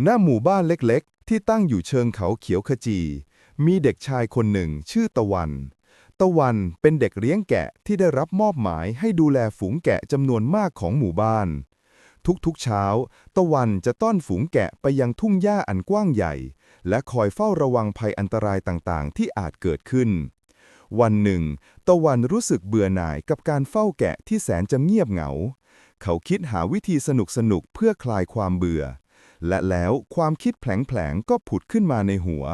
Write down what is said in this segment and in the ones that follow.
หน้าหมู่บ้านเล็กๆ ที่ตั้งอยู่เชิงเขาเขียวขจี มีเด็กชายคนหนึ่งชื่อตะวัน ตะวันเป็นเด็กเลี้ยงแกะที่ได้รับมอบหมายให้ดูแลฝูงแกะจำนวนมากของหมู่บ้าน ทุกๆเช้า ตะวันจะต้อนฝูงแกะไปยังทุ่งหญ้าอันกว้างใหญ่ และคอยเฝ้าระวังภัยอันตรายต่างๆ ที่อาจเกิดขึ้น วันหนึ่ง ตะวันรู้สึกเบื่อหน่ายกับการเฝ้าแกะที่แสนจะเงียบเหงา เขาคิดหาวิธีสนุกๆเพื่อคลายความเบื่อ และแล้วความคิดแผลงๆก็ผุดขึ้นมาในหัว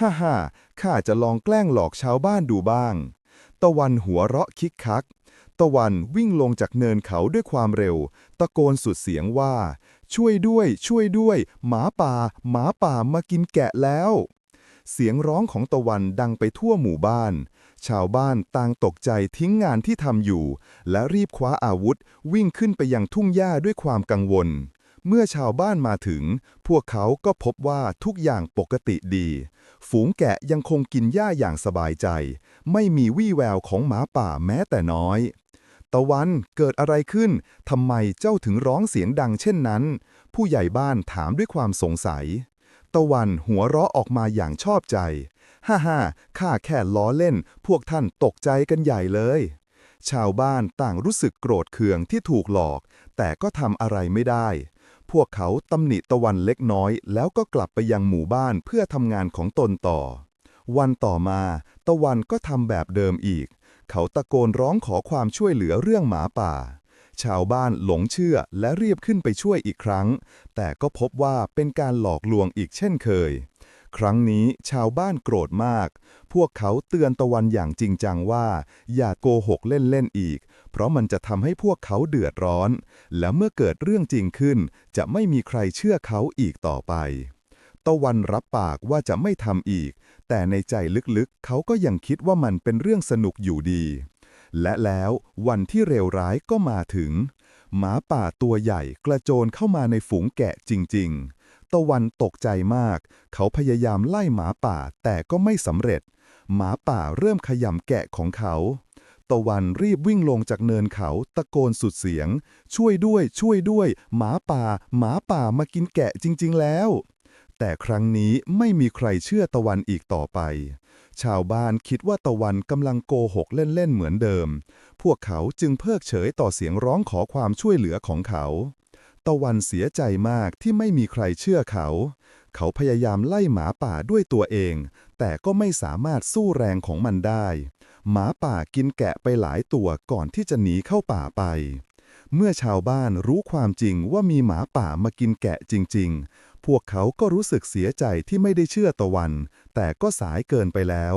ฮ่าฮ่าข้าจะลองแกล้งหลอกชาวบ้านดูบ้าง ตะวันหัวเราะคิกคัก ตะวันวิ่งลงจากเนินเขาด้วยความเร็ว ตะโกนสุดเสียงว่า ช่วยด้วย ช่วยด้วย หมาป่า หมาป่ามากินแกะแล้ว เสียงร้องของตะวันดังไปทั่วหมู่บ้านชาวบ้านต่างตกใจทิ้งงานที่ทำอยู่ และรีบคว้าอาวุธวิ่งขึ้นไปยังทุ่งหญ้าด้วยความกังวล เมื่อชาวบ้านมาถึง พวกเขาก็พบว่าทุกอย่างปกติดี ฝูงแกะยังคงกินหญ้าอย่างสบายใจ ไม่มีวี่แววของหมาป่าแม้แต่น้อย ตะวันเกิดอะไรขึ้น ทำไมเจ้าถึงร้องเสียงดังเช่นนั้น ผู้ใหญ่บ้านถามด้วยความสงสัย ตะวันหัวเราะออกมาอย่างชอบใจ ฮ่าฮ่าข้าแค่ล้อเล่น พวกท่านตกใจกันใหญ่เลยชาวบ้านต่างรู้สึกโกรธเคืองที่ถูกหลอก แต่ก็ทำอะไรไม่ได้ พวกเขาตำหนิตะวันเล็กน้อย แล้วก็กลับไปยังหมู่บ้านเพื่อทำงานของตนต่อ วันต่อมา ตะวันก็ทำแบบเดิมอีก เขาตะโกนร้องขอความช่วยเหลือเรื่องหมาป่า ชาวบ้านหลงเชื่อและเรียบขึ้นไปช่วยอีกครั้ง แต่ก็พบว่าเป็นการหลอกลวงอีกเช่นเคย ครั้งนี้ชาวบ้านโกรธมาก พวกเขาเตือนตะวันอย่างจริงจังว่า อย่าโกหกเล่นๆอีก เพราะมันจะทำให้พวกเขาเดือดร้อน และเมื่อเกิดเรื่องจริงขึ้น จะไม่มีใครเชื่อเขาอีกต่อไป ตะวันรับปากว่าจะไม่ทำอีก แต่ในใจลึกๆ เขาก็ยังคิดว่ามันเป็นเรื่องสนุกอยู่ดี และแล้ววันที่เลวร้ายก็มาถึง หมาป่าตัวใหญ่กระโจนเข้ามาในฝูงแกะจริง ๆ ตะวันตกใจมาก เขาพยายามไล่หมาป่าแต่ก็ไม่สำเร็จ หมาป่าเริ่มขยำแกะของเขา ตะวันรีบวิ่งลงจากเนินเขาตะโกนสุดเสียง ช่วยด้วย ช่วยด้วย หมาป่า หมาป่ามากินแกะจริง ๆ แล้ว แต่ครั้งนี้ไม่มีใครเชื่อตะวันอีกต่อไป ชาวบ้านคิดว่าตะวันกำลังโกหกเล่น ๆ เหมือนเดิม พวกเขาจึงเพิกเฉยต่อเสียงร้องขอความช่วยเหลือของเขา ตะวันเสียใจมากที่ไม่มีใครเชื่อเขา เขาพยายามไล่หมาป่าด้วยตัวเอง แต่ก็ไม่สามารถสู้แรงของมันได้ หมาป่ากินแกะไปหลายตัวก่อนที่จะหนีเข้าป่าไป เมื่อชาวบ้านรู้ความจริงว่ามีหมาป่ามากินแกะจริง ๆ พวกเขาก็รู้สึกเสียใจที่ไม่ได้เชื่อตะวัน แต่ก็สายเกินไปแล้ว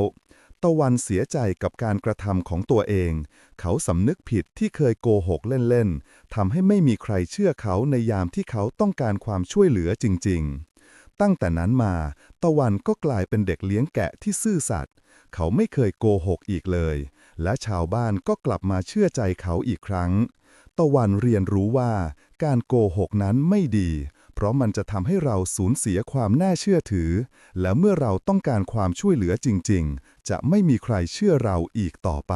ตะวันเสียใจกับการกระทำของตัวเอง เขาสำนึกผิดที่เคยโกหกเล่นๆ ทำให้ไม่มีใครเชื่อเขาในยามที่เขาต้องการความช่วยเหลือจริง ๆ ตั้งแต่นั้นมา ตะวันก็กลายเป็นเด็กเลี้ยงแกะที่ซื่อสัตย์ เขาไม่เคยโกหกอีกเลย และชาวบ้านก็กลับมาเชื่อใจเขาอีกครั้ง ตะวันเรียนรู้ว่าการโกหกนั้นไม่ดี เพราะมันจะทำให้เราสูญเสียความน่าเชื่อถือ และเมื่อเราต้องการความช่วยเหลือจริง ๆ จะไม่มีใครเชื่อเราอีกต่อไป